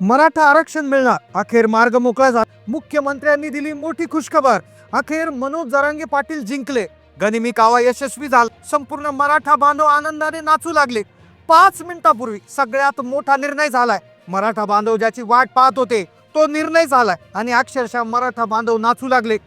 मराठा आरक्षण मिळणार. अखेर मार्ग मोकळा झाला. मुख्यमंत्र्यांनी दिली मोठी खुशखबर. अखेर मनोज जरांगे पाटील जिंकले. गनिमी कावा यशस्वी झाला. संपूर्ण मराठा बांधव आनंदाने नाचू लागले. पाच मिनिटापूर्वी सगळ्यात मोठा निर्णय झालाय. मराठा बांधव ज्याची वाट पाहत होते तो निर्णय झालाय आणि अक्षरशः मराठा बांधव नाचू लागले.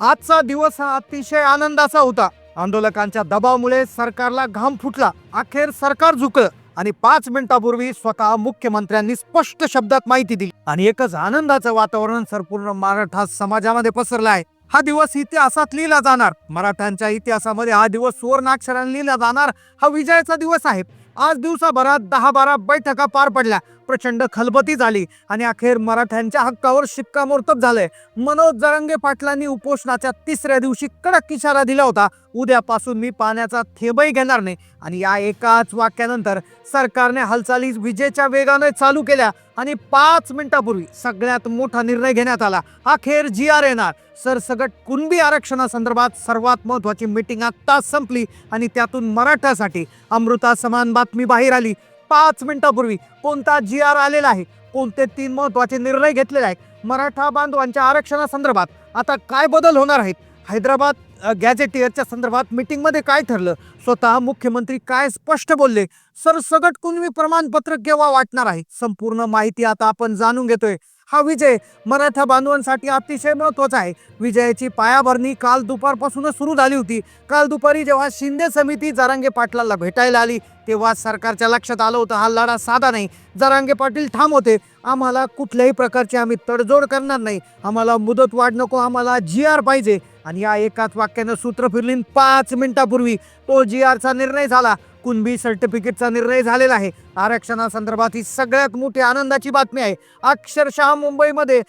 आजचा दिवस हा अतिशय आनंदाचा होता. आंदोलकांच्या दबावामुळे सरकारला घाम फुटला. अखेर सरकार झुकलं. आणि पाच मिनिटापूर्वी स्वतः मुख्यमंत्र्यांनी स्पष्ट शब्दात माहिती दिली. आणि एकच आनंदाचं वातावरण संपूर्ण मराठा समाजामध्ये पसरलं आहे हा दिवस इतिहासात लिहिला जाणार. मराठ्यांच्या इतिहासामध्ये हा दिवस सुवर्णाक्षराने लिहिला जाणार. हा विजयाचा दिवस आहे. आज दिवसाभरात दहा बारा बैठका पार पडल्या. प्रचंड खलबती झाली आणि अखेर मराठ्यांच्या हक्कावर शिक्कामोर्तब झालंय. मनोज जरंगे पाटलांनी उपोषणाच्या तिसऱ्या दिवशी कडक इशारा दिला होता. उद्यापासून मी पाण्याचा थेबही घेणार नाही. आणि या एकाच वाक्यानंतर सरकारने हालचाली विजेच्या वेगाने चालू केल्या आणि पाच मिनिटापूर्वी सगळ्यात मोठा निर्णय घेण्यात आला. अखेर जी आर येणार. सरसगट कुणबी आरक्षणासंदर्भात सर्वात महत्वाची मीटिंग आत्ताच संपली आणि त्यातून मराठासाठी अमृता समान बातमी बाहेर आली. पाच मिनिटापूर्वी कोणता जी आर आलेला आहे? कोणते तीन महत्त्वाचे निर्णय घेतलेले आहेत? मराठा बांधवांच्या आरक्षणासंदर्भात आता काय बदल होणार आहेत? हैदराबाद अ, गॅझेटियरच्या संदर्भात मीटिंगमध्ये काय ठरलं? स्वतः मुख्यमंत्री काय स्पष्ट बोलले? सरसगट कुणबी प्रमाणपत्र केव्हा वाटणार आहे? संपूर्ण माहिती आता आपण जाणून घेतोय. हा विजय मराठा बांधवांसाठी अतिशय महत्त्वाचा आहे. विजयाची पायाभरणी काल दुपारपासूनच सुरू झाली होती. काल दुपारी जेव्हा शिंदे समिती जरांगे पाटलाला भेटायला आली तेव्हा सरकारच्या लक्षात आलं होतं हा लढा साधा नाही. जरांगे पाटील ठाम होते. आम्हाला कुठल्याही प्रकारची आम्ही तडजोड करणार नाही. आम्हाला मुदत वाढ नको आम्हाला जी आर पाहिजे. आणि या एकाच वाक्यानं सूत्र फिरली पाच मिनिटापूर्वी. तो जी आरचा निर्णय झाला. कुणबी सर्टिफिकेटचा निर्णय झालेला आहे. आरक्षणासंदर्भात ही सगळ्यात मोठी आनंदाची बातमी आहे. अक्षरशः मुंबईमध्ये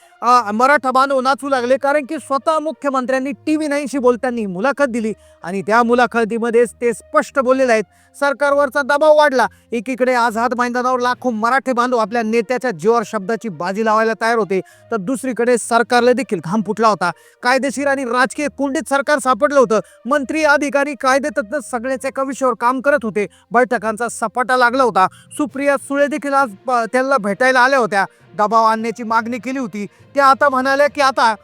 मराठा बांधव नाचू लागले कारण की स्वतः मुख्यमंत्र्यांनी टी व्ही नाईनशी बोलताना मुलाखत दिली आणि त्या मुलाखतीमध्येच ते स्पष्ट बोललेले आहेत. सरकारवरचा दबाव वाढला. एकीकडे आझाद मैदानावर लाखो मराठी बांधव आपल्या नेत्याच्या जीवावर शब्दाची बाजी लावायला तयार होते तर दुसरीकडे सरकारला देखील घाम फुटला होता. कायदेशीर आणि राजकीय कुंडीत सरकार सापडलं होतं. मंत्री अधिकारी कायदेतज्ञ सगळ्याच एका विषयावर काम करत होते. बैठकांचा सपाटा लागला होता. सुप्रिया सुळे देखील आज प- त्यांना भेटायला आल्या होत्या. दबाव आणण्याची मागणी केली होती. त्या आता म्हणाल्या की आता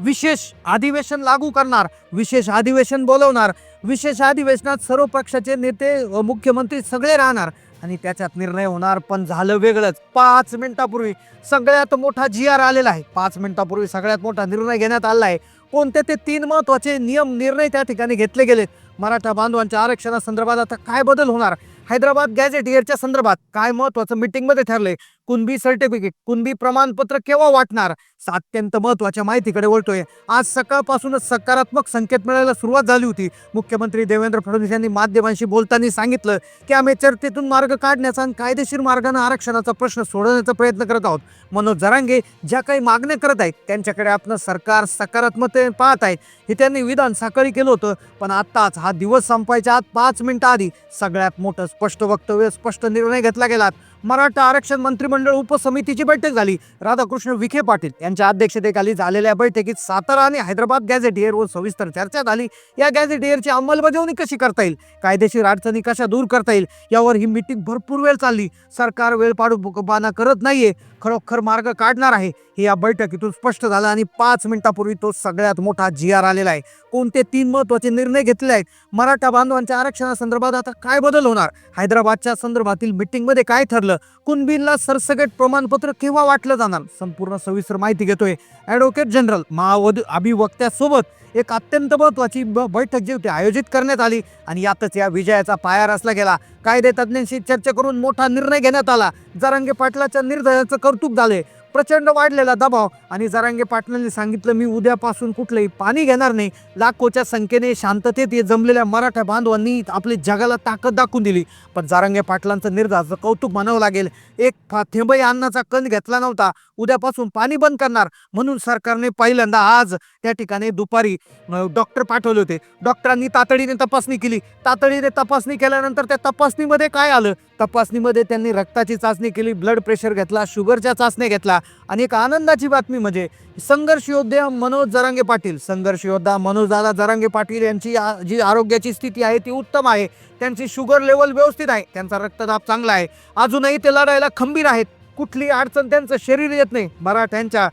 विशेष अधिवेशन लागू करणार. विशेष अधिवेशन बोलवणार. विशेष अधिवेशनात सर्व पक्षाचे नेते व मुख्यमंत्री सगळे राहणार. आणि त्याच्यात निर्णय होणार पण झालं वेगळंच. पाच मिनिटापूर्वी सगळ्यात मोठा जी आर आलेला आहे. पाच मिनिटापूर्वी सगळ्यात मोठा निर्णय घेण्यात आला आहे. कोणते ते तीन महत्त्वाचे नियम निर्णय त्या ठिकाणी घेतले गेलेत? मराठा बांधवांच्या आरक्षणासंदर्भात आता काय बदल होणार? हैदराबाद गॅझेटियरच्या संदर्भात काय महत्वाचं मीटिंगमध्ये ठरलंय? कुणबी सर्टिफिकेट कुणबी प्रमाणपत्र केव्हा वाटणार? अत्यंत महत्त्वाच्या माहितीकडे वळतोय. आज सकाळपासूनच सकारात्मक संकेत मिळायला सुरुवात झाली होती. मुख्यमंत्री देवेंद्र फडणवीस यांनी माध्यमांशी बोलताना सांगितलं की आम्ही चर्चेतून मार्ग काढण्याचा आणि कायदेशीर मार्गाने आरक्षणाचा प्रश्न सोडवण्याचा प्रयत्न करत आहोत. मनोज जरांगे ज्या काही मागण्या करत आहेत त्यांच्याकडे आपलं सरकार सकारात्मकतेने पाहत आहे. हे त्यांनी विधान साखळी केलं होतं पण आत्ताच हा दिवस संपायच्या आत पाच मिनिटं आधी सगळ्यात मोठं स्पष्ट वक्तव्य स्पष्ट निर्णय घेतला गेला. मराठा आरक्षण मंत्रिमंडळ उपसमितीची बैठक झाली. राधाकृष्ण विखे पाटील यांच्या अध्यक्षतेखाली झालेल्या बैठकीत सातारा आणि हैदराबाद गॅझेटियरवर सविस्तर चर्चा झाली. या गॅझेटियरची अंमलबजावणी कशी करता येईल? कायदेशीर अडचणी कशा दूर करता येईल? यावर ही मीटिंग भरपूर वेळ चालली. सरकार वेळ पाडू बाना करत नाहीये. खरोखर मार्ग काढणार आहे. हे या बैठकीतून स्पष्ट झालं आणि पाच मिनिटापूर्वी तो सगळ्यात मोठा जी आर आलेला आहे. कोणते तीन महत्त्वाचे निर्णय घेतले आहेत? मराठा बांधवांच्या आरक्षणासंदर्भात आता काय बदल होणार? हैदराबादच्या संदर्भातील मीटिंगमध्ये काय ठरलं? कुणबींना सरसकट प्रमाणपत्र केव्हा वाटलं जाणार? संपूर्ण सविस्तर माहिती घेतोय ॲडव्होकेट जनरल महावध अभिवक्त्यासोबत. एक अत्यंत महत्वाची ब- बैठक जी होती आयोजित करण्यात आली आणि यातच या विजयाचा पाया रचला गेला. कायदे तज्ज्ञांशी चर्चा करून मोठा निर्णय घेण्यात आला. जरांगे पाटलाच्या निर्णयाचं कौतुक झाले प्रचंड वाढलेला दबाव आणि जरांगे पाटलांनी सांगितलं मी उद्यापासून कुठलंही पाणी घेणार नाही. लाखोच्या संख्येने शांततेत ये जमलेल्या मराठा बांधवांनी आपली जगाला ताकद दाखवून दिली. पण जारंगे पाटलांचं निर्धाराचं कौतुक म्हणावं लागेल. एक फा- अन्नाचा कण घेतला नव्हता. उद्यापासून पाणी बंद करणार म्हणून सरकारने पहिल्यांदा आज त्या ठिकाणी दुपारी डॉक्टर पाठवले होते. डॉक्टरांनी तातडीने तपासणी केली. तातडीने तपासणी केल्यानंतर त्या तपासणीमध्ये काय आलं? तपासणीमध्ये त्यांनी रक्ताची चाचणी केली ब्लड प्रेशर घेतला शुगरच्या चाचण्या घेतला आणि एक आनंदाची बातमी म्हणजे संघर्ष योद्धे मनोज जरांगे पाटील. संघर्ष योद्धा मनोजदादा जरांगे पाटील यांची जी आरोग्याची स्थिती आहे ती उत्तम आहे. त्यांची शुगर लेवल व्यवस्थित आहे. त्यांचा रक्तदाब चांगला आहे. अजूनही ते लढायला खंबीर आहेत. कुठली अडचण त्यांचं शरीर येत नाही. मराठ्यांच्या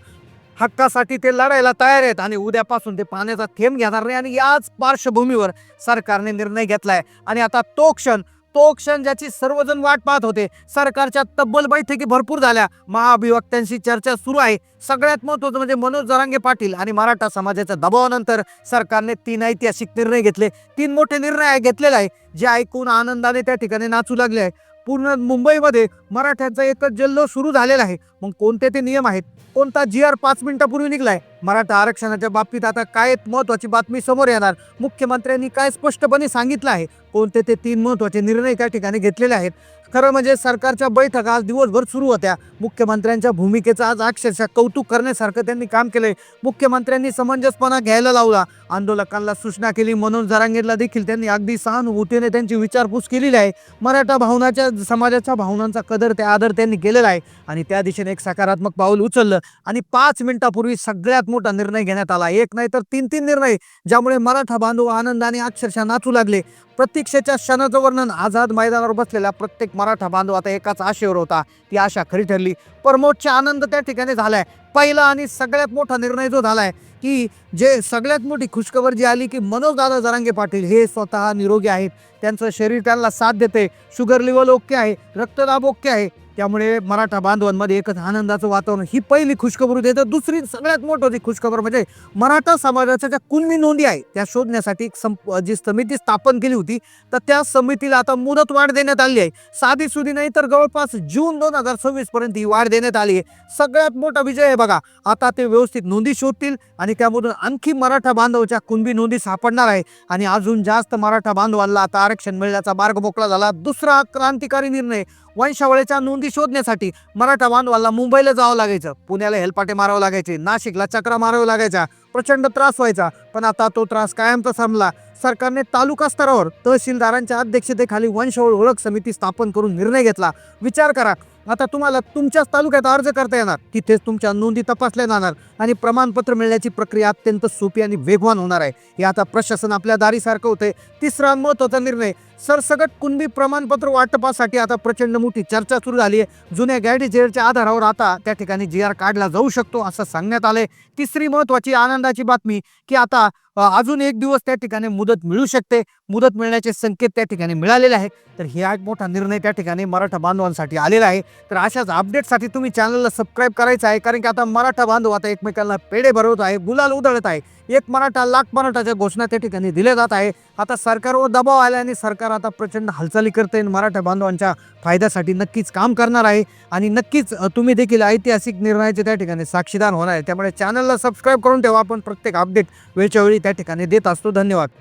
हक्कासाठी ते लढायला तयार आहेत आणि उद्यापासून ते पाण्याचा थेंब घेणार नाही. आणि याच पार्श्वभूमीवर सरकारने निर्णय घेतला आहे आणि आता तो क्षण तो क्षण ज्याची सर्वजण वाट पाहत होते. सरकारच्या तब्बल बैठकी भरपूर झाल्या. महाअभिवक्त्यांशी चर्चा सुरू आहे. सगळ्यात महत्त्वाचं म्हणजे मनोज जरांगे पाटील आणि मराठा समाजाच्या दबावानंतर सरकारने तीन ऐतिहासिक निर्णय घेतले. तीन मोठे निर्णय घेतलेले आहे. जे ऐकून आनंदाने त्या ठिकाणी नाचू लागले आहे. पूर्ण मुंबईमध्ये मराठ्यांचा एकच जल्लोष सुरू झालेला आहे. मग कोणते ते नियम आहेत? कोणता जी आर पाच मिनिटापूर्वी निघलाय? मराठा आरक्षणाच्या बाबतीत आता काय महत्वाची बातमी समोर येणार? मुख्यमंत्र्यांनी काय स्पष्टपणे सांगितलं आहे? कोणते ते तीन महत्त्वाचे निर्णय त्या ठिकाणी घेतलेले आहेत? खरं म्हणजे सरकारच्या बैठका आज दिवसभर सुरू होत्या. मुख्यमंत्र्यांच्या भूमिकेचं आज अक्षरशः कौतुक करण्यासारखं त्यांनी काम केलंय. मुख्यमंत्र्यांनी समंजसपणा घ्यायला लावला. आंदोलकांना सूचना केली मनोज जरांगेला देखील त्यांनी अगदी सहानुभूतीने त्यांची विचारपूस केलेली आहे. मराठा भावनाच्या समाजाच्या भावनांचा कदर त्या आदर त्यांनी केलेला आहे. आणि त्या दिशेने एक सकारात्मक पाऊल उचललं. आणि पाच मिनिटापूर्वी सगळ्यात मोठा निर्णय घेण्यात आला. एक नाही तर तीन तीन निर्णय ज्यामुळे मराठा बांधव आनंदाने अक्षरशः नाचू लागले. प्रतीक्षेच्या क्षणाचं वर्णन आझाद मैदानावर बसलेला प्रत्येक मराठा बांधव आता एकाच आशेवर होता. ती आशा खरी ठरली. परमोच्च आनंद त्या ठिकाणी झाला आहे पहिला आणि सगळ्यात मोठा निर्णय जो झाला आहे की जे सगळ्यात मोठी खुशखबर जी आली की मनोज दादा जरांगे पाटील हे स्वतः निरोगी आहेत. त्यांचं शरीर त्यांना साथ देते. शुगर लेवल ओके आहे. रक्तदाब ओके आहे. त्यामुळे मराठा बांधवांमध्ये एकच आनंदाचं वातावरण. ही पहिली खुशखबर होती तर दुसरी सगळ्यात मोठी खुशखबर म्हणजे मराठा समाजाच्या ज्या कुणबी नोंदी आहे त्या शोधण्यासाठी एक संप जी समिती स्थापन केली होती तर त्या समितीला आता मुदत वाढ देण्यात आली आहे. साधी सुधी नाही तर जवळपास जून दोन हजार सव्वीस पर्यंत ही वाढ देण्यात आली आहे. सगळ्यात मोठा विजय आहे बघा. आता ते व्यवस्थित नोंदी शोधतील आणि त्यामधून आणखी मराठा बांधवच्या कुणबी नोंदी सापडणार आहे आणि अजून जास्त मराठा बांधवांना आता आरक्षण मिळण्याचा मार्ग मोकळा झाला. दुसरा क्रांतिकारी निर्णय वंशावळीच्या नोंदी शोधण्यासाठी मराठा बांधवांना मुंबईला जावं लागायचं. पुण्याला हेलपाटे मारावं लागायचे नाशिकला चक्रा मारावं लागायचा प्रचंड त्रास व्हायचा पण आता तो त्रास कायमचा संपला. सरकारने तालुका स्तरावर तहसीलदारांच्या अध्यक्षतेखाली वंशवळ ओळख समिती स्थापन करून निर्णय घेतला. विचार करा आता तुम्हाला तुमच्याच तालुक्यात अर्ज करता येणार. तिथेच तुमच्या नोंदी तपासल्या जाणार आणि प्रमाणपत्र मिळण्याची प्रक्रिया अत्यंत सोपी आणि वेगवान होणार आहे. हे आता प्रशासन आपल्या दारीसारखं होतंय. तिसरा महत्त्वाचा निर्णय सरसकट कुणबी प्रमाणपत्र वाटपासाठी आता प्रचंड मोठी चर्चा सुरू झाली आहे. जुन्या गॅडेजेरच्या आधारावर आता त्या ठिकाणी जी आर काढला जाऊ शकतो असं सांगण्यात आलंय. तिसरी महत्वाची आनंदाची बातमी की आता अजून एक दिवस त्या ठिकाणी मुदत मिळू शकते. मुदत मिळण्याचे संकेत त्या ठिकाणी मिळालेले आहेत. तर हे एक मोठा निर्णय त्या ठिकाणी मराठा बांधवांसाठी आलेला आहे. तर अशाच अपडेटसाठी तुम्ही चॅनलला सबस्क्राईब करायचं आहे. कारण की आता मराठा बांधव आता एकमेकांना पेढे भरवत आहे गुलाल उधळत आहे. एक मराठा लाख मराठाच्या घोषणा त्या ठिकाणी दिल्या जात आहे. आता सरकारवर दबाव आला आणि सरकार आता प्रचंड हालचाली करते आणि मराठा बांधवांच्या फायद्यासाठी नक्कीच काम करणार आहे. आणि नक्कीच तुम्ही देखील ऐतिहासिक निर्णयाचे त्या ठिकाणी साक्षीदार होणार आहे. त्यामुळे चॅनलला सबस्क्राईब करून ठेवा. आपण प्रत्येक अपडेट वेळच्या वेळी त्या ठिकाणी देत असतो. धन्यवाद.